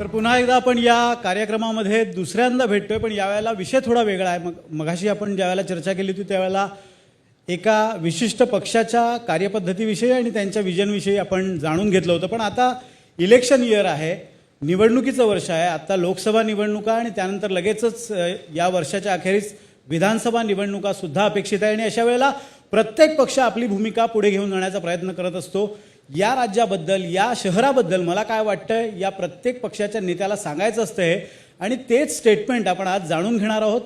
तर पुन्हा एकदा आपण या कार्यक्रमामध्ये दुसऱ्यांदा भेटतोय पण यावेळेला विषय थोडा वेगळा आहे. मग मगाशी आपण ज्यावेळेला चर्चा केली होती त्यावेळेला एका विशिष्ट पक्षाच्या कार्यपद्धतीविषयी आणि त्यांच्या विजनविषयी आपण जाणून घेतलं होतं. पण आता इलेक्शन इयर आहे निवडणुकीचं वर्ष आहे. आत्ता लोकसभा निवडणुका आणि त्यानंतर लगेचच या वर्षाच्या अखेरीस विधानसभा निवडणुकासुद्धा अपेक्षित आहे. आणि अशा वेळेला प्रत्येक पक्ष आपली भूमिका पुढे घेऊन जाण्याचा प्रयत्न करत असतो. या राज्याबद्दल या शहराबद्दल मला काय वाटतं या प्रत्येक पक्षाच्या नेत्याला सांगायचं असतं आहे आणि तेच स्टेटमेंट आपण आज जाणून घेणार आहोत.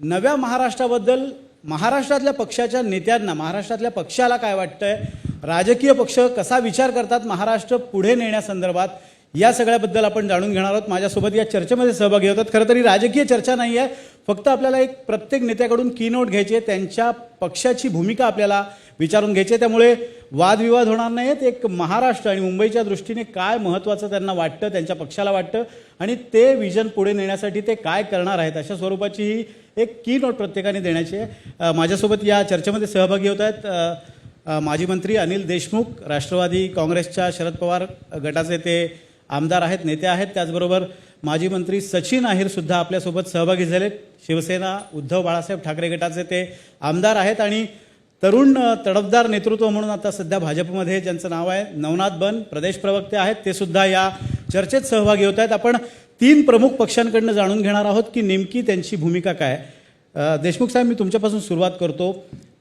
नव्या महाराष्ट्राबद्दल महाराष्ट्रातल्या पक्षाच्या नेत्यांना महाराष्ट्रातल्या पक्षाला काय वाटतंय? राजकीय पक्ष कसा विचार करतात महाराष्ट्र पुढे नेण्यासंदर्भात? या सगळ्याबद्दल आपण जाणून घेणार आहोत. माझ्यासोबत या चर्चेमध्ये सहभागी होतात. खरं तरी राजकीय चर्चा नाही आहे. फक्त आपल्याला एक प्रत्येक नेत्याकडून की नोट घ्यायची आहे त्यांच्या पक्षाची भूमिका आपल्याला विचारून घ्यायची. आहे त्यामुळे वादविवाद होणार नाहीत. एक महाराष्ट्र आणि मुंबईच्या दृष्टीने काय महत्त्वाचं त्यांना वाटतं त्यांच्या पक्षाला वाटतं आणि ते विजन पुढे नेण्यासाठी ते काय करणार आहेत अशा स्वरूपाची ही एक की नोट प्रत्येकाने देण्याची आहे. माझ्यासोबत या चर्चेमध्ये सहभागी होत आहेत माजी मंत्री अनिल देशमुख राष्ट्रवादी काँग्रेसच्या शरद पवार गटाचे ते आमदार आहेत नेते आहेत. त्याचबरोबर माजी मंत्री सचिन अहिर सुद्धा आपल्यासोबत सहभागी झालेत. शिवसेना उद्धव बाळासाहेब ठाकरे गटाचे ते आमदार आहेत आणि तरुण तडफदार नेतृत्व म्हणून आता सध्या भाजपमध्ये ज्यांचं नाव आहे नवनाथ बन प्रदेश प्रवक्ते आहेत ते सुद्धा या चर्चेत सहभागी होत आहेत. आपण तीन प्रमुख पक्षांकडनं जाणून घेणार आहोत की नेमकी त्यांची भूमिका काय देशमुख साहेब मी तुमच्यापासून सुरुवात करतो.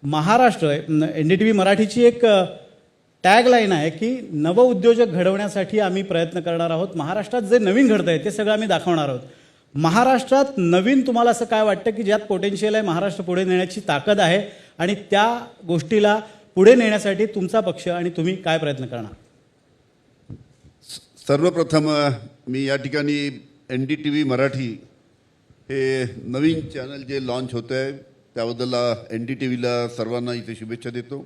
Maharashtra N D T V मराठीची एक टॅगलाईन आहे की नवउद्योजक घडवण्यासाठी आम्ही प्रयत्न करणार आहोत. महाराष्ट्रात जे नवीन घडतं आहे ते सगळं आम्ही दाखवणार आहोत. महाराष्ट्रात नवीन तुम्हाला असं काय वाटतं की ज्यात पोटेन्शियल आहे महाराष्ट्र पुढे नेण्याची ताकद आहे? आणि त्या गोष्टीला पुढे नेण्यासाठी तुमचा पक्ष आणि तुम्ही काय प्रयत्न करणार? सर्वप्रथम मी या ठिकाणी N D T V Marathi हे नवीन चॅनल जे लॉन्च होतं आहे त्याबद्दल एन डी टी व्हीला सर्वांना इथे शुभेच्छा देतो.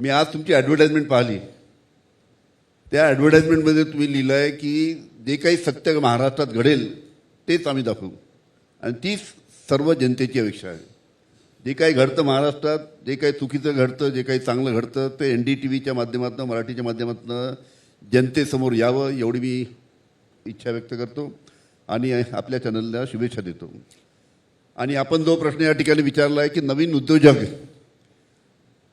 मी आज तुमची ॲडव्हर्टाईजमेंट पाहिली. त्या ॲडव्हर्टाईजमेंटमध्ये तुम्ही लिहिलं आहे की जे काही सत्य महाराष्ट्रात घडेल तेच आम्ही दाखवू. आणि तीच सर्व जनतेची अपेक्षा आहे. जे काही घडतं महाराष्ट्रात जे काही चुकीचं घडतं जे काही चांगलं घडतं ते एन डी टी व्हीच्या माध्यमातून मराठीच्या माध्यमातून जनतेसमोर यावं एवढी मी इच्छा व्यक्त करतो. आणि आपल्या चॅनलला शुभेच्छा देतो. आणि आपण जो प्रश्न या ठिकाणी विचारला आहे की नवीन उद्योजक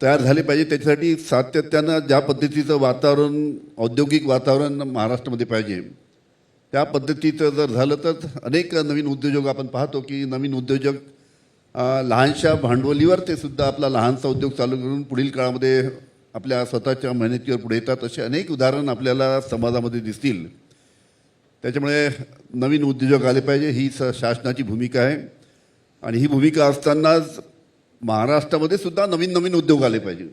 तयार झाले पाहिजे त्याच्यासाठी सातत्यानं ज्या पद्धतीचं वातावरण औद्योगिक वातावरण महाराष्ट्रामध्ये पाहिजे त्या पद्धतीचं जर झालं तर अनेक नवीन उद्योजक आपण पाहतो की नवीन उद्योजक लहानशा भांडवलीवर ते सुद्धा आपला लहानसा उद्योग चालू करून पुढील काळामध्ये आपल्या स्वतःच्या मेहनतीवर पुढे येतात असे अनेक उदाहरण आपल्याला समाजामध्ये दिसतील. त्याच्यामुळे नवीन उद्योजक आले पाहिजे ही स शासनाची भूमिका आहे. आणि ही भूमिका असतानाच महाराष्ट्रामध्ये सुद्धा नवीन नवीन उद्योग आले पाहिजे.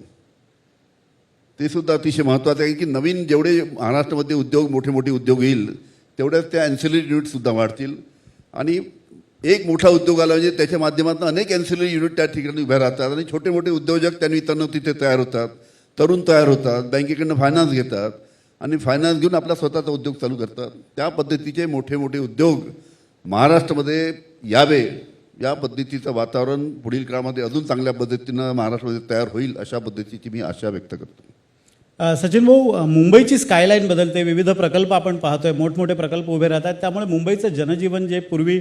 ते सुद्धा अतिशय महत्त्वाचं आहे की नवीन जेवढे महाराष्ट्रामध्ये उद्योग मोठे मोठे उद्योग येईल तेवढ्याच त्या अँसिलरी युनिटसुद्धा वाढतील. आणि एक मोठा उद्योग आला म्हणजे त्याच्या माध्यमातून अनेक अँसिलरी युनिट त्या ठिकाणी उभ्या राहतात आणि छोटे मोठे उद्योजक त्यांनी निमित्तानं तिथे तयार होतात तरुण तयार होतात बँकेकडनं फायनान्स घेतात आणि फायनान्स घेऊन आपला स्वतःचा उद्योग चालू करतात. त्या पद्धतीचे मोठे मोठे उद्योग महाराष्ट्रामध्ये यावे या पद्धतीचं वातावरण पुढील काळामध्ये अजून चांगल्या पद्धतीनं महाराष्ट्रामध्ये तयार होईल अशा पद्धतीची मी आशा व्यक्त करतो. सचिन भाऊ मुंबईची स्कायलाईन बदलते विविध प्रकल्प आपण पाहतोय मोठमोठे प्रकल्प उभे राहतात त्यामुळे मुंबईचं जनजीवन जे पूर्वी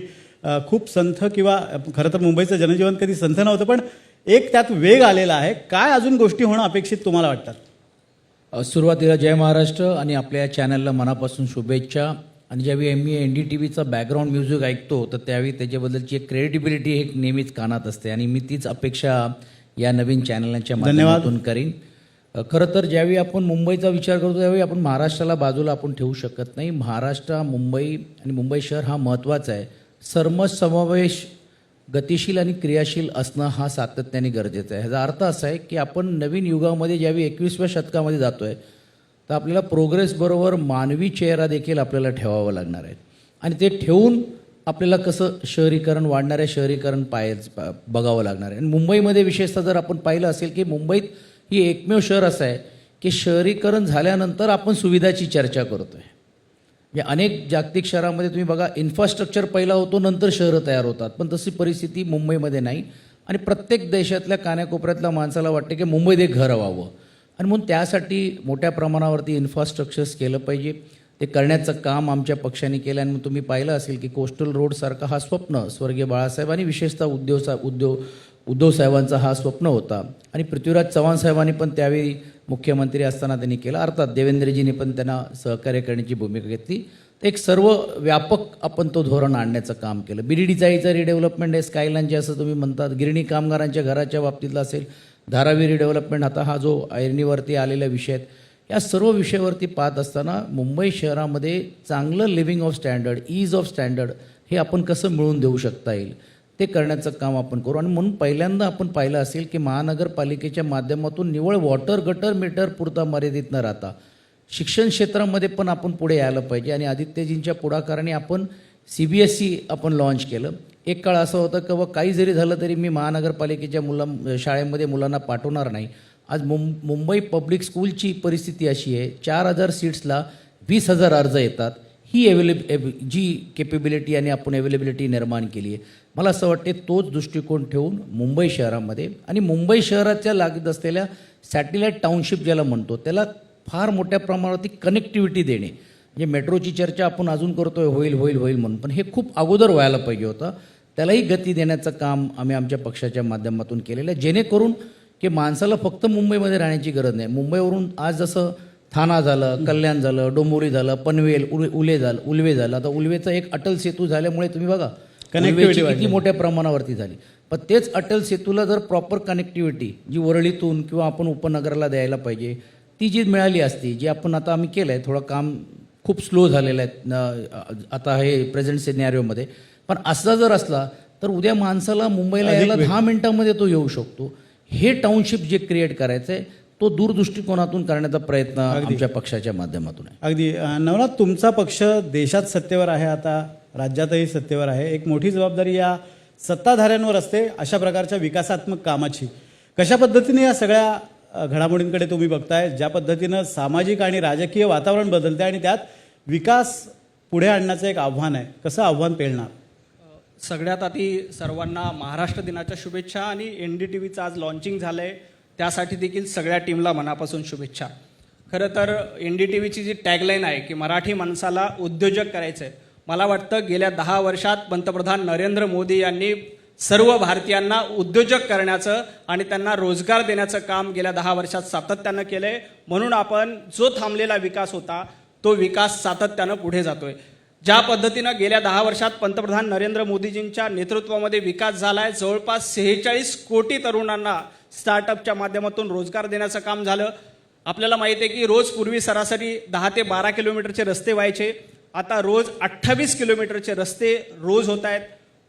खूप संथ किंवा खरं तर मुंबईचं जनजीवन कधी संथ नव्हतं पण एक त्यात वेग आलेला आहे. काय अजून गोष्टी होणं अपेक्षित तुम्हाला वाटतात? सुरुवातीला जय महाराष्ट्र आणि आपल्या या चॅनलला मनापासून शुभेच्छा. आणि ज्यावेळी मी एन डी टी व्हीचा बॅकग्राऊंड म्युझिक ऐकतो तर त्यावेळी त्याच्याबद्दलची एक क्रेडिबिलिटी एक नेहमीच कानात असते. आणि मी तीच अपेक्षा या नवीन चॅनलच्या माध्यमातून करीन. खरं तर ज्यावेळी आपण मुंबईचा विचार करतो त्यावेळी आपण महाराष्ट्राला बाजूला आपण ठेवू शकत नाही. महाराष्ट्र मुंबई आणि मुंबई शहर हा महत्त्वाचा आहे. सर्मस समावेश गतिशील आणि क्रियाशील असणं हा सातत्याने गरजेचं आहे. ह्याचा अर्थ असा आहे की आपण नवीन युगामध्ये ज्यावेळी एकवीसव्या शतकामध्ये जातो आहे तर आपल्याला प्रोग्रेसबरोबर मानवी चेहरा देखील आपल्याला ठेवावा लागणार आहे. आणि ते ठेवून आपल्याला कसं शहरीकरण वाढणाऱ्या शहरीकरण पाय बघावं लागणार आहे. आणि मुंबईमध्ये विशेषतः जर आपण पाहिलं असेल की मुंबईत ही एकमेव शहर असं आहे की शहरीकरण झाल्यानंतर आपण सुविधाची चर्चा करतो आहे म्हणजे अनेक जागतिक शहरामध्ये तुम्ही बघा इन्फ्रास्ट्रक्चर पहिला होतो नंतर शहरं तयार होतात. पण तशी परिस्थिती मुंबईमध्ये नाही. आणि प्रत्येक देशातल्या कान्याकोपऱ्यातल्या माणसाला वाटते की मुंबईत एक घर व्हावं. आणि म्हणून त्यासाठी मोठ्या प्रमाणावरती इन्फ्रास्ट्रक्चर्स केलं पाहिजे. ते करण्याचं काम आमच्या पक्षाने केलं आणि मग तुम्ही पाहिलं असेल की कोस्टल रोडसारखा हा स्वप्न स्वर्गीय बाळासाहेब आणि विशेषतः उद्योग उद्योग उद्धव साहेबांचा हा स्वप्न होता. आणि पृथ्वीराज चव्हाण साहेबांनी पण त्यावेळी मुख्यमंत्री असताना त्यांनी केला. अर्थात देवेंद्रजींनी पण त्यांना सहकार्य करण्याची भूमिका घेतली. एक सर्व व्यापक आपण तो धोरण आणण्याचं काम केलं. बीडीडी चाळीचं रिडेव्हलपमेंट आहे. स्कायलाईन असं तुम्ही म्हणतात गिरणी कामगारांच्या घराच्या बाबतीतला असेल धारावी रिडेव्हलपमेंट आता हा जो ऐरणीवरती आलेला विषय आहेत या सर्व विषयावरती पाहत असताना मुंबई शहरामध्ये चांगलं living of standard ease of standard हे आपण कसं मिळवून देऊ शकता येईल? ते करण्याचं काम आपण करू. आणि म्हणून पहिल्यांदा आपण पाहिलं असेल की महानगरपालिकेच्या माध्यमातून निवळ वॉटर गटर मीटर पुरता मर्यादित न राहता शिक्षण क्षेत्रामध्ये पण आपण पुढे यायला पाहिजे. आणि आदित्यजींच्या पुढाकाराने आपण सी बी एस ई आपण लॉन्च केलं. एक काळ असं होतं की बाबा काही जरी झालं तरी मी महानगरपालिकेच्या मुला शाळेमध्ये मुलांना पाठवणार नाही. आज मुं मुंबई पब्लिक स्कूलची परिस्थिती अशी आहे. चार हजार सीट्सला वीस हजार अर्ज येतात. ही अवेलेब eh, जी केपेबिलिटी आणि आपण अवेलेबिलिटी निर्माण केली आहे मला असं वाटते तोच दृष्टिकोन ठेवून मुंबई शहरामध्ये आणि मुंबई शहराच्या लागत असलेल्या सॅटेलाईट टाउनशिप ज्याला म्हणतो त्याला फार मोठ्या प्रमाणावरती कनेक्टिव्हिटी देणे. म्हणजे मेट्रोची चर्चा आपण अजून करतोय होईल होईल होईल म्हणून. पण हे खूप अगोदर व्हायला पाहिजे होतं. त्यालाही गती देण्याचं काम आम्ही आमच्या पक्षाच्या माध्यमातून केलेलं आहे. जेणेकरून की माणसाला फक्त मुंबईमध्ये राहण्याची गरज नाही. मुंबईवरून आज जसं थाना झालं कल्याण झालं डोंबिवली झालं पनवेल उल उले झालं उलवे झालं. आता उलवेचा एक अटल सेतू झाल्यामुळे तुम्ही बघा वाढली. किती मोठ्या प्रमाणावरती झाली. पण तेच अटल सेतूला जर प्रॉपर कनेक्टिव्हिटी जी वरळीतून किंवा आपण उपनगराला द्यायला पाहिजे ती जी मिळाली असती जी आपण आता आम्ही केलं आहे थोडं काम खूप स्लो झालेलं आहे आता हे प्रेझेंट सिनेरिओमध्ये पण असा जर असला तर उद्या माणसाला मुंबईला यायला दहा मिनिटामध्ये तो येऊ शकतो. हे टाउनशिप जे क्रिएट करायचं आहे तो दूरदृष्टिकोनातून करण्याचा प्रयत्न आमच्या पक्षाच्या माध्यमातून आहे. अगदी. नवनाथ तुमचा पक्ष देशात सत्तेवर आहे आता राज्यातही सत्तेवर आहे. एक मोठी जबाबदारी या सत्ताधाऱ्यांवर असते अशा प्रकारच्या विकासात्मक कामाची. कशा पद्धतीने या सगळ्या घडामोडींकडे तुम्ही बघताय? ज्या पद्धतीनं सामाजिक आणि राजकीय वातावरण बदलते आणि त्यात विकास पुढे आणण्याचं एक आव्हान आहे. कसं आव्हान पेलणार? सगळ्यात आधी सर्वांना महाराष्ट्र दिनाच्या शुभेच्छा आणि एन डी टी व्हीचं आज लॉन्चिंग झालं आहे त्यासाठी देखील सगळ्या टीमला मनापासून शुभेच्छा. खरं तर एन डी टी व्हीची जी टॅगलाईन आहे की मराठी माणसाला उद्योजक करायचं आहे मला वाटतं गेल्या दहा वर्षात पंतप्रधान नरेंद्र मोदी यांनी सर्व भारतीयांना उद्योजक करण्याचं आणि त्यांना रोजगार देण्याचं काम गेल्या दहा वर्षात सातत्यानं केलं आहे म्हणून आपण जो थांबलेला विकास होता तो विकास सातत्यानं पुढे जातोय. ज्या पद्धतीनं गेल्या दहा वर्षात पंतप्रधान नरेंद्र मोदीजींच्या नेतृत्वामध्ये विकास झाला आहे जवळपास सेहेचाळीस कोटी तरुणांना स्टार्टअपच्या माध्यमातून रोजगार देण्याचं काम झालं. आपल्याला माहिती आहे की रोज पूर्वी सरासरी दहा ते बारा किलोमीटरचे रस्ते व्हायचे. आता रोज अठ्ठावीस किलोमीटरचे रस्ते रोज होत आहेत.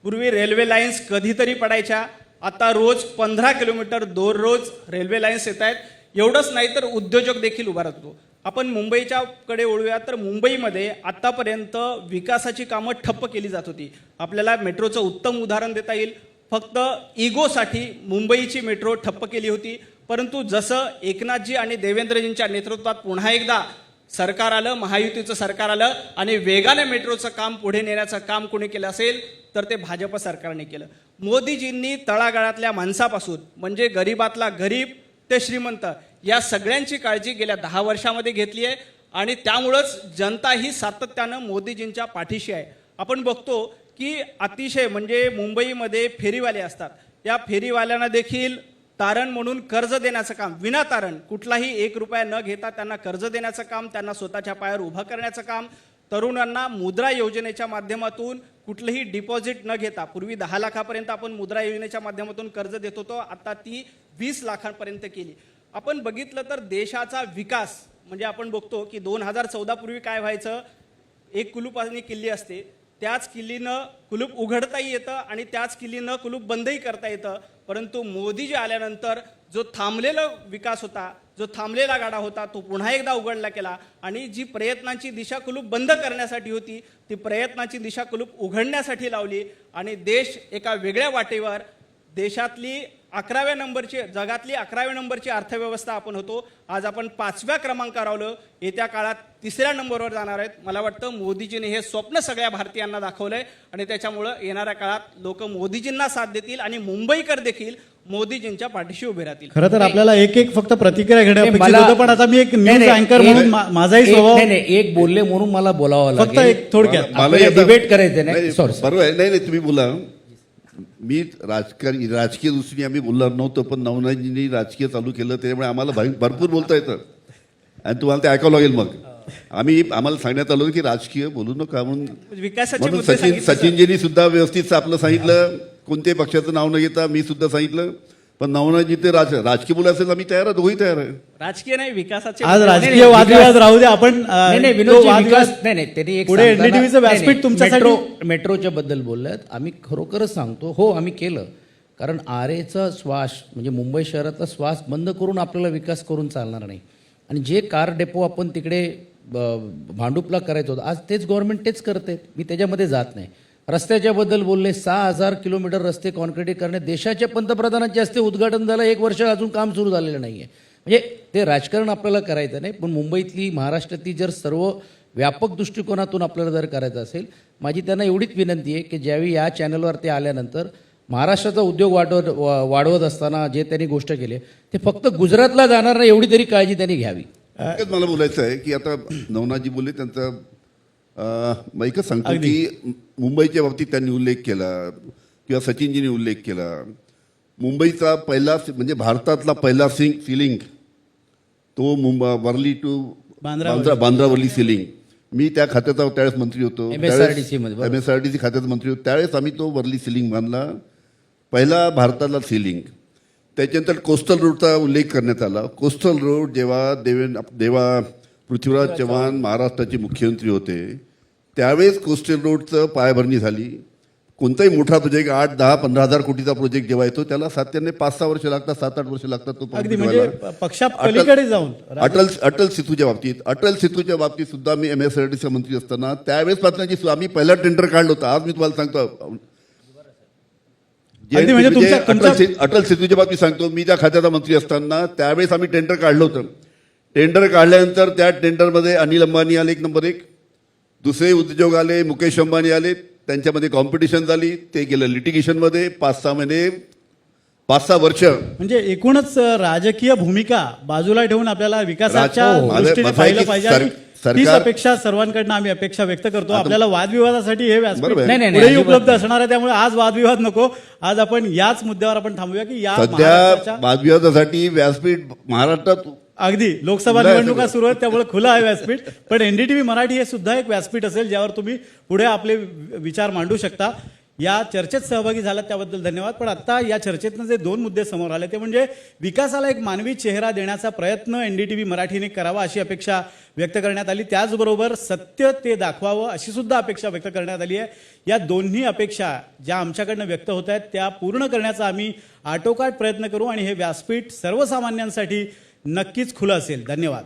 पूर्वी रेल्वे लाईन्स कधीतरी पडायच्या. आता रोज पंधरा किलोमीटर दररोज रेल्वे लाईन्स येत आहेत. एवढंच नाही तर उद्योजक देखील उभा राहतो. आपण मुंबईच्या कडे तर मुंबईमध्ये आतापर्यंत विकासाची कामं ठप्प केली जात होती. आपल्याला मेट्रोचं उत्तम उदाहरण देता येईल. फक्त इगोसाठी मुंबईची मेट्रो ठप्प केली होती. परंतु जसं एकनाथजी आणि देवेंद्रजींच्या नेतृत्वात पुन्हा एकदा सरकार आलं महायुतीचं सरकार आलं आणि वेगाने मेट्रोचं काम पुढे नेण्याचं काम कोणी केलं असेल तर ते भाजप सरकारने केलं. मोदीजींनी तळागाळातल्या माणसापासून म्हणजे गरीबातला गरीब ते श्रीमंत या सगळ्यांची काळजी गेल्या दहा वर्षामध्ये घेतली आहे आणि त्यामुळंच जनता ही सातत्यानं मोदीजींच्या पाठीशी आहे. आपण बघतो की अतिशय म्हणजे मुंबईमध्ये फेरीवाले असतात. या फेरीवाल्यांना देखील तारण म्हणून कर्ज देण्याचं काम विनातारण कुठलाही एक रुपया न घेता त्यांना कर्ज देण्याचं काम त्यांना स्वतःच्या पायावर उभं करण्याचं काम तरुणांना मुद्रा योजनेच्या माध्यमातून कुठलंही डिपॉझिट न घेता पूर्वी दहा लाखापर्यंत आपण मुद्रा योजनेच्या माध्यमातून कर्ज देत होतो आता ती वीस लाखांपर्यंत केली. आपण बघितलं तर देशाचा विकास म्हणजे आपण बघतो की दोन हजार चौदापूर्वी काय व्हायचं? एक कुलूप आणि किल्ली असते. त्याच किल्लीनं कुलूप उघडताही येतं आणि त्याच किल्लीनं कुलूप बंदही करता येतं. परंतु मोदीजी आल्यानंतर जो थांबलेला विकास होता जो थांबलेला गाडा होता तो पुन्हा एकदा उघडला केला आणि जी प्रयत्नांची दिशा कुलूप बंद करण्यासाठी होती ती प्रयत्नाची दिशा कुलूप उघडण्यासाठी लावली आणि देश एका वेगळ्या वाटेवर देशातली अकराव्या नंबरची जगातली अकराव्या नंबरची अर्थव्यवस्था आपण होतो. आज आपण पाचव्या क्रमांकावर आलो. येत्या काळात तिसऱ्या नंबरवर जाणार आहेत. मला वाटतं मोदीजीने हे स्वप्न सगळ्या भारतीयांना दाखवलंय आणि त्याच्यामुळं येणाऱ्या काळात लोक मोदीजींना साथ देतील आणि मुंबईकर देखील मोदीजींच्या पाठीशी उभे राहतील. खरं तर आपल्याला एक एक फक्त प्रतिक्रिया घेणं पण आता मी एक न्यूज अँकर म्हणून माझाही एक- स्वभाव नाही नाही एक बोलले म्हणून मला बोलावं फक्त एक थोडक्यात. debate करायचं नाही. बरोबर आहे. नाही नाही तुम्ही बोला. मी राजकारणी राजकीय दृष्टीने आम्ही बोलणार नव्हतो पण नवनाथजींनी राजकीय चालू केलं त्याच्यामुळे आम्हाला भाई- भरपूर बोलता येतं. आणि तुम्हाला ते ऐकावं लागेल मग. आम्ही आम्हाला सांगण्यात आलं की राजकीय बोलू नका म्हणून. विकासाचे म्हणून मुद्दे सचिन सांगितले, सर. सचिनजींनी सुद्धा व्यवस्थित आपलं सांगितलं कोणत्याही पक्षाचं नाव न घेता मी सुद्धा सांगितलं. पण नवनाथजी ते राज राजकीय बोलायचं असेल आम्ही तयार आहे दोघंही तयार आहे राजकीय नाही विकासाचे आज राजकीय वादविवाद विकास- राहू दे आपण नाही नाही विकास नाही नाही त्यांनी एक पुढे सांगताना- NDTV चं नाही, व्यासपीठ नाही, तुमच्यासाठी- मेट्रो मेट्रोच्या बद्दल बोललात आम्ही खरोखरच सांगतो हो आम्ही केलं. कारण आरेचा श्वास म्हणजे मुंबई शहरातला श्वास बंद करून आपल्याला विकास करून चालणार नाही. आणि जे कार डेपो आपण तिकडे ब- भांडुपला करायचं होतं आज तेच गव्हर्नमेंट तेच करते. मी त्याच्यामध्ये जात नाही. रस्त्याच्याबद्दल बोलले सहा हजार किलोमीटर रस्ते कॉन्क्रिटी करणे देशाच्या पंतप्रधानांचे हस्ते उद्घाटन झालं एक वर्ष अजून काम सुरू झालेलं नाही आहे म्हणजे ते राजकारण आपल्याला करायचं नाही पण मुंबईतली महाराष्ट्रातली जर सर्व व्यापक दृष्टिकोनातून आपल्याला जर करायचं असेल माझी त्यांना एवढीच विनंती आहे की ज्यावेळी या चॅनलवर ते आल्यानंतर महाराष्ट्राचा उद्योग वाढवत वाढवत असताना जे त्यांनी गोष्ट केली ते फक्त गुजरातला जाणार नाही एवढी तरी काळजी त्यांनी घ्यावी. मला बोलायचं आहे की आता नवनाजी बोलले त्यांचा मग एकच सांगतो की मुंबईच्या बाबतीत त्यांनी उल्लेख केला किंवा सचिनजींनी उल्लेख केला. मुंबईचा पहिला म्हणजे भारतातला पहिला सिंग सिलिंग तो Mumbai Worli to Bandra Bandra Bandra Worli sea link. मी त्या खात्याचा त्यावेळेस मंत्री होतो. M S R T C खात्याचा मंत्री होतो. त्यावेळेस आम्ही तो वर्ली सिलिंग बांधला पहिला भारतातला सिलिंग. त्याच्यानंतर कोस्टल रोडचा उल्लेख करण्यात आला. कोस्टल रोड जेव्हा देवेन देवा पृथ्वीराज चव्हाण महाराष्ट्राचे मुख्यमंत्री होते त्यावेळेस कोस्टल रोडचं पायाभरणी झाली. कोणताही मोठा प्रोजेक्ट आठ दहा पंधरा हजार कोटीचा प्रोजेक्ट जेव्हा येतो त्याला सातत्याने पाच सहा वर्ष लागतात सात आठ वर्ष लागतात तो म्हणजे व्हायला. पक्षा पलीकडे जाऊन अटल अटल सेतूच्या बाबतीत अटल सेतूच्या बाबतीत सुद्धा मी एम एस आर टीचा मंत्री असताना त्यावेळेस पासून आम्ही पहिला टेंडर काढलं होतं आज मी तुम्हाला सांगतो. म्हणजे जे तुमच्या- अटल तुमच्या- से- अटल सेतूच्या बाबतीत सांगतो मी त्या खात्याचा मंत्री असताना त्यावेळेस आम्ही टेंडर काढलं होतं. टेंडर काढल्यानंतर त्या टेंडरमध्ये अनिल अंबानी आले एक नंबर एक. दुसरे उद्योग आले मुकेश अंबानी आले त्यांच्यामध्ये कॉम्पिटिशन झाली ते गेलं लिटिगेशनमध्ये पाच सहा महिने पाच सहा वर्ष. म्हणजे एकूणच राजकीय भूमिका बाजूला ठेवून आपल्याला विकासाच्या हो, दृष्टीने आहे पाहिलं पाहिजे. तीच अपेक्षा सर्वांकडनं आम्ही अपेक्षा व्यक्त करतो. आपल्याला वादविवादासाठी हे व्यासपीठ पुढेही उपलब्ध असणार आहे त्यामुळे आज वादविवाद नको. आज आपण याच मुद्द्यावर आपण थांबूया की या वादविवादासाठी व्यासपीठ महाराष्ट्रात अगदी. लोकसभा निवडणुका. सुरू आहेत त्यामुळे खुलं आहे व्यासपीठ. पण एनडीटीव्ही मराठी हे सुद्धा एक व्यासपीठ असेल ज्यावर तुम्ही पुढे आपले विचार मांडू शकता. या चर्चेत सहभागी झालात त्याबद्दल धन्यवाद. पण आता या चर्चेतनं जे दोन मुद्दे समोर आले ते म्हणजे विकासाला एक मानवी चेहरा देण्याचा प्रयत्न एनडीटीव्ही मराठीने करावा अशी अपेक्षा व्यक्त करण्यात आली. त्याचबरोबर सत्य ते दाखवावं अशी सुद्धा अपेक्षा व्यक्त करण्यात आली आहे. या दोन्ही अपेक्षा ज्या आमच्याकडनं व्यक्त होत आहेत त्या पूर्ण करण्याचा आम्ही आटोकाट प्रयत्न करू आणि हे व्यासपीठ सर्वसामान्यांसाठी नक्कीच खुलं असेल. धन्यवाद.